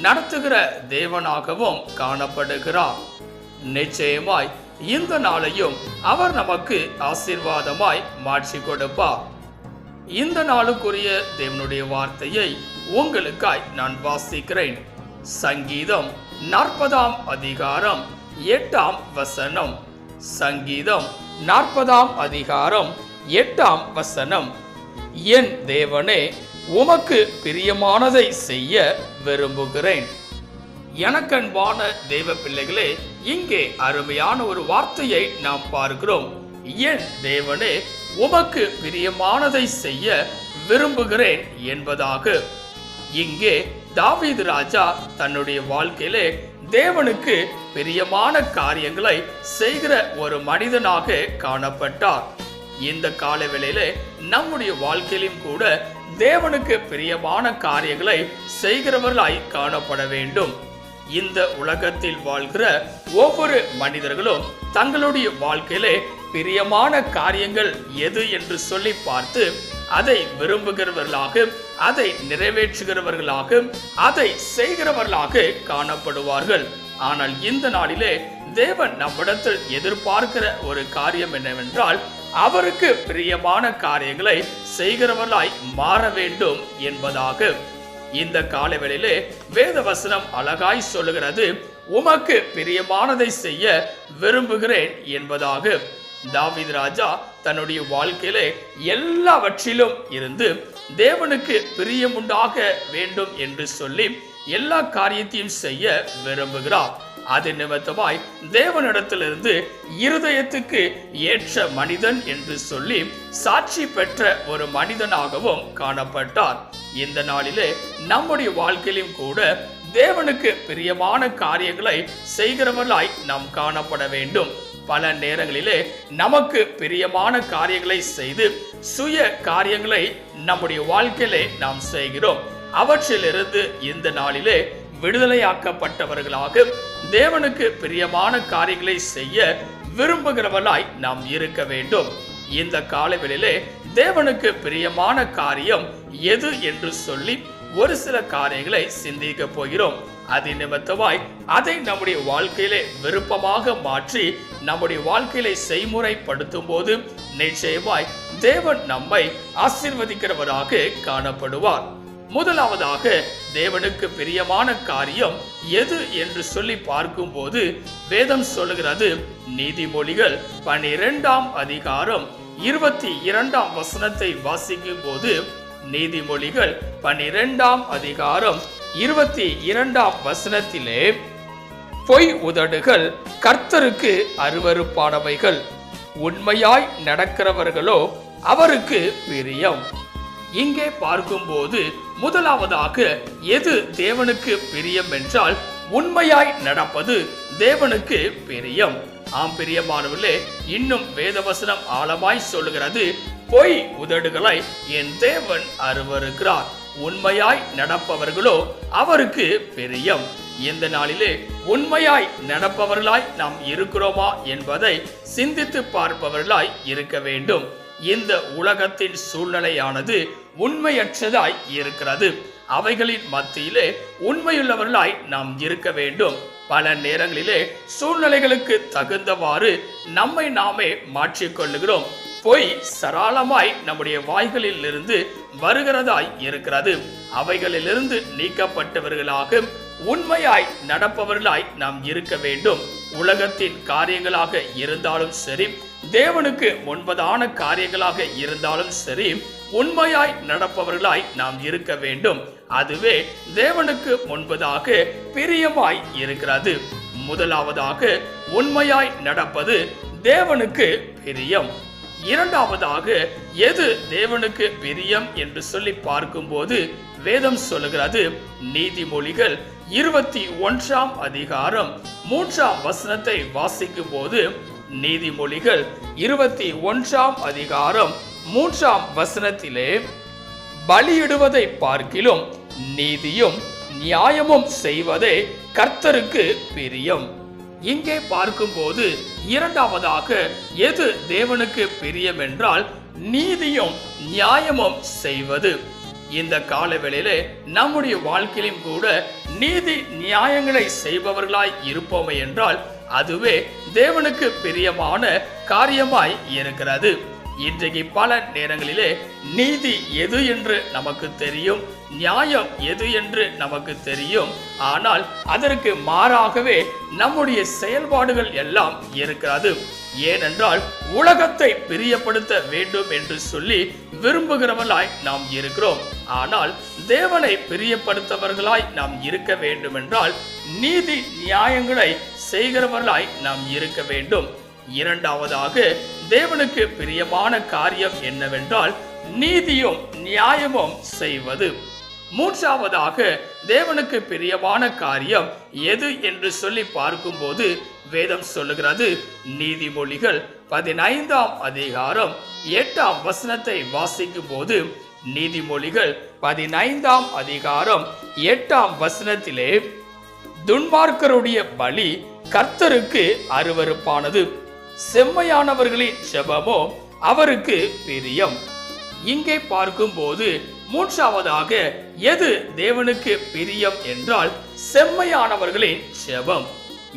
நடத்துகிற தேவனாகவும் காணப்படுகிறார். நிச்சயமாய் இந்த நாளையும் அவர் நமக்கு ஆசீர்வாதமாய் மாற்றி கொடுப்பார். இந்த நாளுக்குரிய தேவனுடைய வார்த்தையை உங்களுக்காய் நான் வாசிக்கிறேன். சங்கீதம் நாற்பதாம் அதிகாரம் எட்டாம் வசனம். சங்கீதம் நாற்பதாம் அதிகாரம் எட்டாம் வசனம். என் தேவனே உமக்கு பிரியமானதை செய்ய விரும்புகிறேன். எனக்கன்பான தெய்வ பிள்ளைகளே இங்கே அருமையான ஒரு வார்த்தையை நாம் பார்க்கிறோம். என் தேவனே உமக்கு பிரியமானதை செய்ய விரும்புகிறேன் என்பதாக. இங்கே தாவீது ராஜா தன்னுடைய வாழ்க்கையிலே தேவனுக்கு பிரியமான காரியங்களை செய்கிற ஒரு மனிதனாக காணப்பட்டார். இந்த காலவேளையிலே நம்முடைய வாழ்க்கையிலும் கூட தேவனுக்கு பிரியமான காரியங்களை செய்கிறவர்களாய் காணப்பட வேண்டும். இந்த உலகத்தில் வாழ்கிற ஒவ்வொரு மனிதர்களும் தங்களுடைய வாழ்க்கையிலே பிரியமான காரியங்கள் எது என்று சொல்லி பார்த்து அதை விரும்புகிறவர்களாக அதை நிறைவேற்றுகிறவர்களாக அதை செய்கிறவர்களாக காணப்படுவார்கள். ஆனால் இந்த நாளிலே தேவன் நம்மிடத்தில் எதிர்பார்க்கிற ஒரு காரியம் என்னவென்றால் அவருக்கு பிரியமான காரியங்களை செய்கிறவர்களாய் மாற வேண்டும் என்பதாக இந்த காலவெளியிலே வேத வசனம் அழகாய் சொல்லுகிறது. உமக்கு பிரியமானதை செய்ய விரும்புகிறேன் என்பதாக. தாவித் ராஜா தன்னுடைய வாழ்க்கையிலே எல்லாவற்றிலும் இருந்து தேவனுக்கு பிரியமுண்டாக வேண்டும் என்று சொல்லி எல்லா காரியத்தையும் செய்ய விரும்புகிறார். அது நிமித்தமாய் தேவனிடத்திலிருந்து இருதயத்துக்கு ஏற்ற மனிதன் என்று சொல்லி சாட்சி பெற்ற ஒரு மனிதனாகவும் காணப்பட்டார். இந்த நாளிலே நம்முடைய வாழ்க்கையிலும் கூட தேவனுக்கு பிரியமான காரியங்களை செய்கிறவர்களாய் நாம் காணப்பட வேண்டும். பல நேரங்களிலே நமக்கு பிரியமான காரியங்களை செய்து சுய காரியங்களை நம்முடைய வாழ்க்கையிலே நாம் செய்கிறோம். அவற்றிலிருந்து இந்த நாளிலே விடுதலையாக்கப்பட்டவர்களாக தேவனுக்கு பிரியமான காரியங்களை செய்ய விரும்புகிறவனாய் நாம் இருக்க வேண்டும். இந்த காலவெளியிலே தேவனுக்கு பிரியமான காரியம் எது என்று சொல்லி ஒரு சில காரியங்களை சிந்திக்க போகிறோம். அது நிமித்தமாய் அதை நம்முடைய வாழ்க்கையிலே விருப்பமாக மாற்றி நம்முடைய வாழ்க்கையிலே செய்முறைப்படுத்தும் போது நிச்சயமாய் தேவன் நம்மை ஆசிர்வதிக்கிறவராக காணப்படுவார். முதலாவதாக தேவனுக்கு பிரியமான காரியம் எது என்று சொல்லி பார்க்கும்போது வேதம் சொல்லுகிறது நீதிமொழிகள் பனிரெண்டாம் அதிகாரம் இருபத்தி இரண்டாம் வசனத்தை வாசிக்கும் போது நீதிமொழிகள் பனிரெண்டாம் அதிகாரம் இருபத்தி இரண்டாம் வசனத்திலே பொய் உதடுகள் கர்த்தருக்கு அருவருப்பானவைகள். உண்மையாய் நடக்கிறவர்களோ அவருக்கு பிரியம். இங்கே பார்க்கும்போது முதலாவதாக எது தேவனுக்கு பிரியம் என்றால் உண்மையாய் நடப்பது தேவனுக்கு பிரியம். ஆம் பிரியமானவர்களே இன்னும் வேதவசனம் ஆழமாய் சொல்லுகிறது பொய் உதடுகளை என் தேவன் அருவருக்கிறார். உண்மையாய் நடப்பவர்களோ அவருக்கு பிரியம். இந்த நாளிலே உண்மையாய் நடப்பவர்களாய் நாம் இருக்கிறோமா என்பதை சிந்தித்து பார்ப்பவர்களாய் இருக்க வேண்டும். இந்த உலகத்தின் சூழ்நிலையானது உண்மையற்றதாய் இருக்கிறது. அவைகளின் மத்தியிலே உண்மையுள்ளவர்களாய் நாம் இருக்க வேண்டும். பல நேரங்களிலே சூழ்நிலைகளுக்கு தகுந்தவாறு நம்மை நாமே மாற்றிக்கொள்ளுகிறோம். பொய் சராளமாய் நம்முடைய வாய்களில் இருந்து வருகிறதாய் இருக்கிறது. அவைகளிலிருந்து நீக்கப்பட்டவர்களாக உண்மையாய் நடப்பவர்களாய் நாம் இருக்க வேண்டும். உலகத்தின் காரியங்களாக இருந்தாலும் சரி தேவனுக்கு முன்பதான காரியங்களாக இருந்தாலும் சரி உண்மையாய் நடப்பவர்களாய் நாம் இருக்க வேண்டும். அதுவே தேவனுக்கு முன்பதாக பிரியமாய் இருக்கிறது. முதலாவதாக உண்மையாய் நடப்பது தேவனுக்கு பிரியம். இரண்டாவதாக எது தேவனுக்கு பிரியம் என்று சொல்லி பார்க்கும்போது வேதம் சொல்லுகிறது நீதிமொழிகள் இருபத்தி ஒன்றாம் அதிகாரம் மூன்றாம் வசனத்தை வாசிக்கும் போது நீதிமொழிகள் இருபத்தி ஒன்றாம் அதிகாரம் மூன்றாம் வசனத்திலே பலியிடுவதை பார்க்கிலும் நீதியும் நியாயமும் செய்வதே கர்த்தருக்கு பிரியம். இங்கே பார்க்கும்போது இரண்டாவதாக எது தேவனுக்கு பிரியம் என்றால் நீதியும் நியாயமும் செய்வது. இந்த காலவேளையிலே நம்முடைய வாழ்க்கையிலும் கூட நீதி நியாயங்களை செய்பவர்களாய் இருப்போமே என்றால் அதுவே தேவனுக்கு பிரியமான காரியமாய் இருக்கிறது. இன்றைக்கு பல நேரங்களிலே நீதி எது என்று நமக்கு தெரியும் நியாயம் எது என்று நமக்கு தெரியும். ஆனால் அதற்கு மாறாகவே நம்முடைய செயல்பாடுகள் எல்லாம் இருக்கிறது. ஏனென்றால் உலகத்தை பிரியப்படுத்த வேண்டும் என்று சொல்லி விரும்புகிறவர்களாய் நாம் இருக்கிறோம். ஆனால் தேவனை பிரியப்படுத்தவர்களாய் நாம் இருக்க வேண்டும் என்றால் நீதி நியாயங்களை செய்கிறவர்களாய் நாம் இருக்க வேண்டும். இரண்டாவதாக தேவனுக்கு பிரியமான காரியம் என்னவென்றால் நீதியும் நியாயமும் செய்வது. மூன்றாவதாக தேவனுக்கு பிரியமான காரியம் எது என்று சொல்லி பார்க்கும்போது வேதம் சொல்லுகிறது நீதிமொழிகள் பதினைந்தாம் அதிகாரம் எட்டாம் வசனத்தை வாசிக்கும் போது நீதிமொழிகள் பதினைந்தாம் அதிகாரம் எட்டாம் வசனத்திலே துன்மார்க்கருடைய பலி கர்த்தருக்கு அருவருப்பானது. செம்மையானவர்களின் செபமோ அவருக்கு பிரியம். இங்கே பார்க்கும்போது மூன்றாவதாக எது தேவனுக்கு பிரியம் என்றால் செம்மையானவர்களின் செபம்.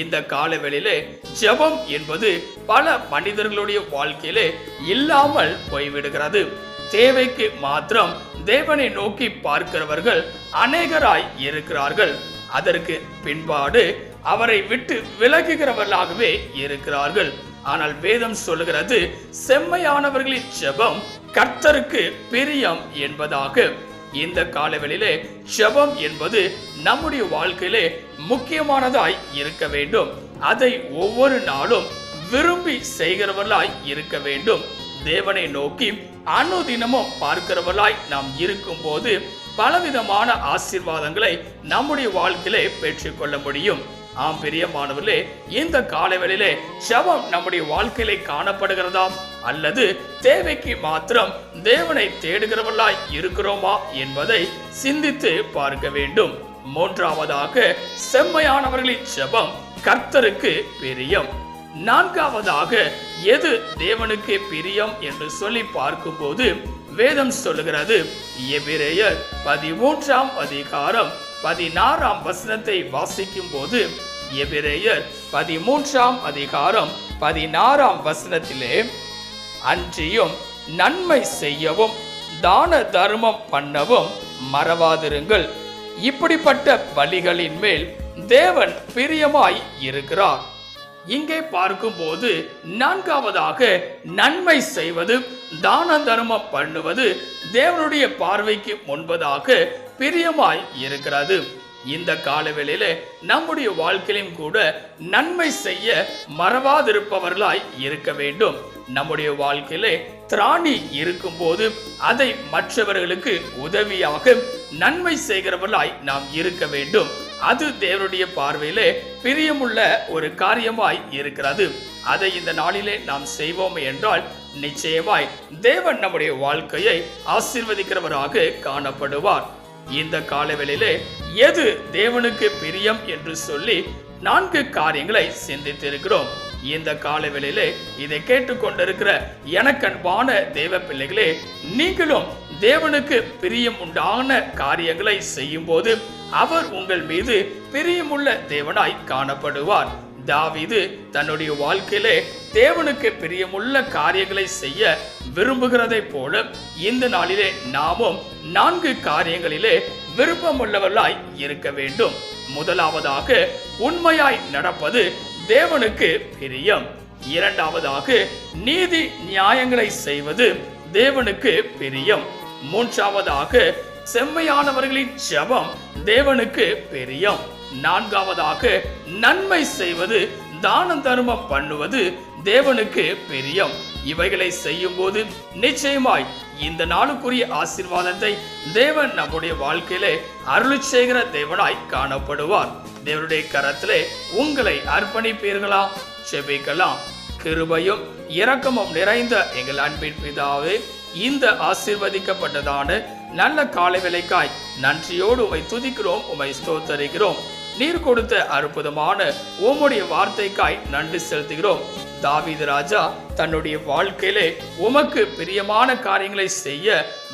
இந்த காலவெளியிலே ஜெபம் என்பது பல மனிதர்களுடைய வாழ்க்கையிலே இல்லாமல் போய்விடுகிறது. தேவைக்கு மாத்திரம் தேவனை நோக்கி பார்க்கிறவர்கள் அநேகராய் இருக்கிறார்கள். அதற்கு பின்பாடு அவரை விட்டு விலகுகிறவர்களாகவே இருக்கிறார்கள். ஆனால் வேதம் சொல்லுகிறது செம்மையானவர்களின் ஜெபம் கர்த்தருக்கு பிரியம் என்பதாக. இந்த காலவெளியிலே ஜெபம் என்பது நம்முடைய வாழ்க்கையிலே முக்கியமானதாய் இருக்க வேண்டும். அதை ஒவ்வொரு நாளும் விரும்பி செய்கிறவர்களாய் இருக்க வேண்டும். தேவனை நோக்கி அனுதினமும் பார்க்கிறவர்களாய் நாம் இருக்கும்போது பலவிதமான ஆசீர்வாதங்களை நம்முடைய வாழ்க்கையிலே பெற்றுக்கொள்ள முடியும். ஆம் பிரியமானவர்களே இந்த காலவெளியிலே சவம் நம்முடைய வாழ்க்கையிலே காணப்படுகிறதா அல்லது தேவைக்கு மாத்திரம் தேவனை தேடுகிறவர்களாய் இருக்கிறோமா என்பதை சிந்தித்து பார்க்க வேண்டும். மூன்றாவதாக செம்மையானவர்களின் செபம் கர்த்தருக்கு பிரியம். நான்காவதாக எது தேவனுக்கு பிரியம் என்று சொல்லி பார்க்கும்போது வேதம் சொல்லுகிறது. எபிரேயர் பதிமூன்றாம் அதிகாரம் பதினாறாம் வசனத்தை வாசிக்கும் போது எபிரேயர் பதிமூன்றாம் அதிகாரம் பதினாறாம் வசனத்திலே அன்றியும் நன்மை செய்யவும் தான தர்மம் பண்ணவும் மறவாதிருங்கள். இப்படிப்பட்ட பலிகளின் மேல் தேவன் பிரியமாய் இருக்கிறார். இங்கே பார்க்கும்போது நான்காவதாக நன்மை செய்வது தான தர்மம் பண்ணுவது தேவனுடைய பார்வைக்கு முன்பதாக பிரியமாய் இருக்கிறது. இந்த காலவெளியில நம்முடைய வாழ்க்கையிலும் கூட நன்மை செய்ய மறவாதிருப்பவர்களாய் இருக்க வேண்டும். நம்முடைய வாழ்க்கையிலே திராணி இருக்கும்போது அதை மற்றவர்களுக்கு உதவியாக நன்மை செய்கிறவர்களாய் நாம் இருக்க வேண்டும். அது தேவனுடைய பார்வையிலே பிரியமுள்ள ஒரு காரியமாய் இருக்கிறது. அதை இந்த நாளிலே நாம் செய்வோம் என்றால் நிச்சயமாய் தேவன் நம்முடைய வாழ்க்கையை ஆசிர்வதிக்கிறவராக காணப்படுவார். இந்த காலவெளியிலே எது தேவனுக்கு பிரியம் என்று சொல்லி நான்கு காரியங்களை சிந்தித்திருக்கிறோம். இந்த காலவெளியிலே இதை கேட்டுக்கொண்டிருக்கிற எனக்கன்பான தேவ பிள்ளைகளே நீங்களும் தேவனுக்கு பிரியம் உண்டான காரியங்களை செய்யும் போது அவர் உங்கள் மீது பிரியமுள்ள தேவனாய் காணப்படுவார். தாவீது தன்னுடைய வாழ்க்கையிலே தேவனுக்கு பிரியமுள்ள காரியங்களை செய்ய விரும்புகிறதை போல இந்த நாளிலே நாமும் நான்கு காரியங்களிலே விருப்பமுள்ளவர்களாய் இருக்க வேண்டும். முதலாவதாக உண்மையாய் நடப்பது தேவனுக்கு பிரியம். இரண்டாவதாக நீதி நியாயங்களை செய்வது தேவனுக்கு பிரியம். மூன்றாவதாக செம்மையானவர்களின் ஜெபம் தேவனுக்கு பிரியம். நான்காவதாக நன்மை செய்வது தான தர்மம் பண்ணுவது தேவனுக்கு பிரியம். இவைகளை செய்யும் போது நிச்சயமாய் இந்த நாளுக்குரிய ஆசீர்வாதத்தை தேவன் நம்முடைய வாழ்க்கையிலே அருளி செய்கிற தேவனாய் காணப்படுவார். தேவனுடைய கரத்திலே உங்களை அர்ப்பணிப்பீர்களா? செபிக்கலாம் கிருபையும் இரக்கமும் நிறைந்த எங்கள் அன்பின் பிதாவே இந்த ஆசிர்வதிக்கப்பட்டதான நல்ல காலை விலைக்காய் நன்றியோடு உமை துதிக்கிறோம் உமை ஸ்தோத்தரிக்கிறோம். நீர் கொடுத்த அற்புதமான உம்முடைய வார்த்தைக்காய் நன்றி செலுத்துகிறோம். தாவீது ராஜா தன்னுடைய வாழ்க்கையிலே உமக்கு பிரியமான காரியங்களை செய்ய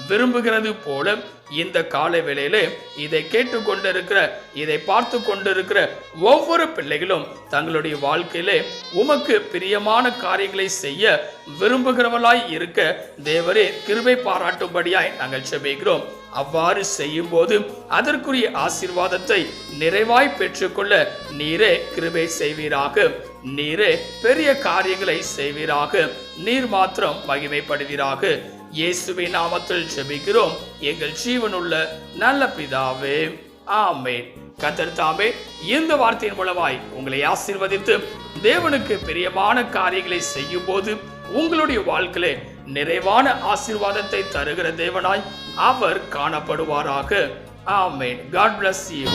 விரும்புகிறது போல இந்த கால வேளையிலே இதை கேட்டு கொண்டிருக்கிற இதை பார்த்து கொண்டிருக்கிற ஒவ்வொரு பிள்ளைகளும் தங்களுடைய வாழ்க்கையிலே உமக்கு பிரியமான காரியங்களை செய்ய விரும்புகிறவளாய் இருக்க தேவரே கிருபை பாராட்டும்படியாய் நாங்கள் செபிக்கிறோம். அவ்வாறு செய்யும் போது அதற்குரிய ஆசீர்வாதத்தை நிறைவாய் பெற்றுக்கொள்ள நீரே கிருபை செய்வீராக. நீரே பெரிய காரியங்களை செய்வீராக. நீர் மாத்திரம் மகிமைப்படுவீராக. இயேசுவை நாமத்தில் ஜெபிக்கிறோம். எங்கள் ஜீவனுள்ள நல்ல பிதாவே ஆமேன். கத்தர் தாமே இந்த வார்த்தையின் மூலமாய் உங்களை ஆசீர்வதித்து தேவனுக்கு பிரியமான காரியங்களை செய்யும் போது உங்களுடைய வாழ்க்கையிலே நிறைவான ஆசீர்வாதத்தை தருகிற தேவனாய் அவர் காணப்படுவாராக. ஆமேன். God bless you